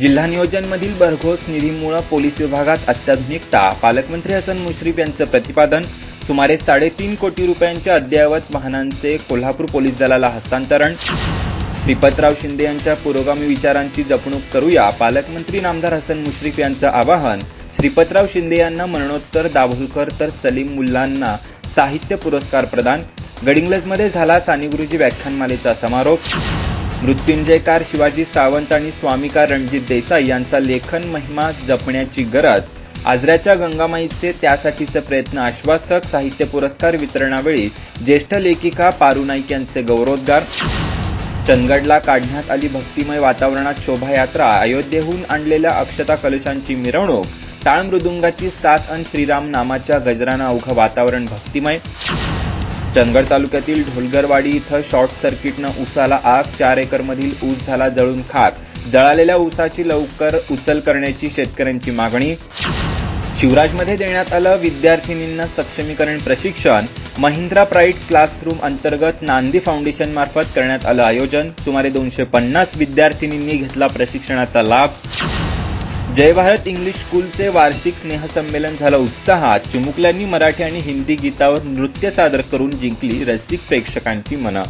जिल्हा नियोजनमधील भरघोस निधीमुळे पोलीस विभागात अत्याधुनिकता पालकमंत्री हसन मुश्रीफ यांचं प्रतिपादन सुमारे साडेतीन कोटी रुपयांच्या अद्ययावत वाहनांचे कोल्हापूर पोलीस दलाला हस्तांतरण. श्रीपतराव शिंदे यांच्या पुरोगामी विचारांची जपणूक करूया. पालकमंत्री नामदार हसन मुश्रीफ यांचं आवाहन श्रीपतराव शिंदे यांना मरणोत्तर दाभोलकर तर सलीम मुल्लांना साहित्य पुरस्कार प्रदान. गडिंग्लजमध्ये झाला साने गुरुजी व्याख्यानमालेचा समारोप. मृत्युंजयकार शिवाजी सावंत आणि स्वामिका रणजित देसाई यांचा लेखन महिमा जपण्याची गरज आजऱ्याच्या गंगामाईचे त्यासाठीचे प्रयत्न आश्वासक साहित्य पुरस्कार वितरणावेळी ज्येष्ठ लेखिका पारू नाईक यांचे गौरवोद्गार. चंदगडला काढण्यात आली भक्तिमय वातावरणात शोभायात्रा अयोध्येहून आणलेल्या अक्षता कलशांची मिरवणूक टाळ मृदुंगाची साथ अन श्रीराम नामाच्या गजरानं अवघं वातावरण भक्तिमय चंदगड तालुक्यातील ढोलगरवाडी इथं शॉर्ट सर्किटनं ऊसाला आग चार एकरमधील ऊस झाला जळून खाक. जळालेल्या ऊसाची लवकर उचल करण्याची शेतकऱ्यांची मागणी. शिवराजमध्ये देण्यात आलं विद्यार्थिनींना सक्षमीकरण प्रशिक्षण. महिंद्रा प्राईड क्लासरूम अंतर्गत नांदी फाउंडेशन मार्फत करण्यात आलं आयोजन. सुमारे दोनशे पन्नास विद्यार्थिनींनी घेतला प्रशिक्षणाचा लाभ. जय भारत इंग्लिश स्कूलचे वार्षिक स्नेहसंमेलन झालं उत्साहात. चिमुकल्यांनी मराठी आणि हिंदी गीतावर नृत्य सादर करून जिंकली रसिक प्रेक्षकांची मनं.